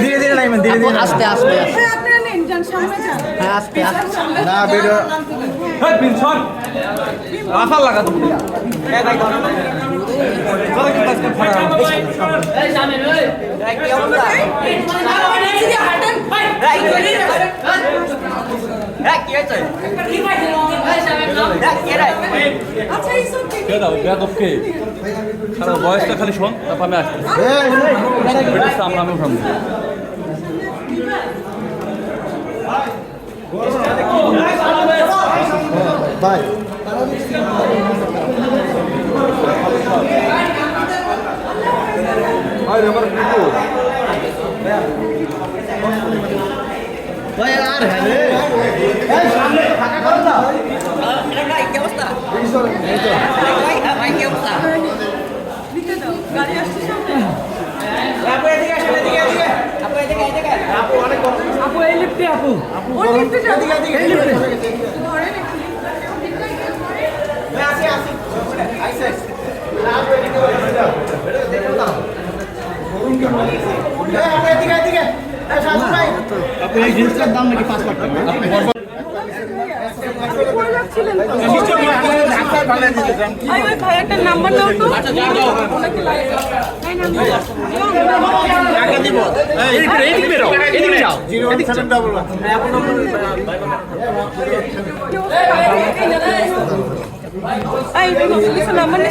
ধীরে ধীরে নাইবেন ধীরে ধীরে আস্তে আস্তে আস্তে হ্যাঁ। হ্যাঁ আস্তে আস্তে না ভিডিও লাগা তুমি। আচ্ছা। কে দাও সারা বয়সটা খালি শোন তারপর আমি ব্রিটিশ আমরা আমি উঠাবো ভাই ভাই আর হ্যাঁ রে দিতে দাও, গাড়ি আসছে সামনে। এই লিফটে এই জিনিসটার দাম নাকি পাঁচ লাখ টাকা ভাইয়াটার নাম্বার দাও তো। নাম্বার। নিছো নাম্বারটা?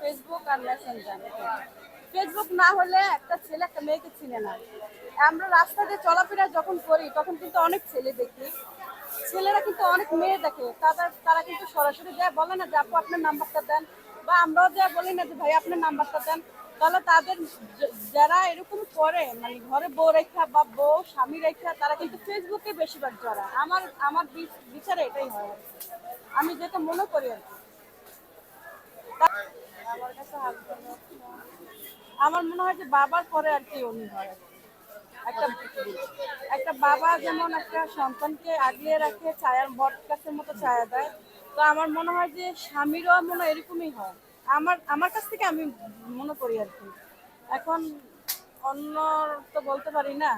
ফেসবুক আর মেসেঞ্জার ফেসবুক না হলে একটা ছেলে একটা মেয়েকে চিনে না। আমরা রাস্তা দিয়ে চলাফেরা যখন করি, তখন কিন্তু অনেক ছেলে দেখি। ছেলেরা কিন্তু অনেক মেয়ে দেখে। তাদের, তারা কিন্তু সরাসরি যায়, বলে না যে, আপু, আপনার নাম্বারটা দেন। বা আমরাও যা বলি না যে, ভাই, আপনার নাম্বারটা দেন। তাহলে তাদের যারা এরকম করে মানে ঘরে বউ রেখা বা বউ, স্বামী রেখা, তারা কিন্তু ফেসবুকে বেশিরভাগ জড়া। আমার আমার বিচারে এটাই হয়। আমি যেটা মনে করি আর কি। আমার কাছে আমার মনে হয় যে বাবার পরে আর কি উনি হয়। একটা একটা বাবা যেমন একটা সন্তানকে আগলিয়ে রাখে, ছায়ার বট গাছের মতো ছায়া দেয়, তো আমার মনে হয় যে স্বামীরও মনে হয় এরকমই হয়। আমার আমার কাছ থেকে আমি মনে করি আর কি। এখন অন্য তো বলতে পারি না।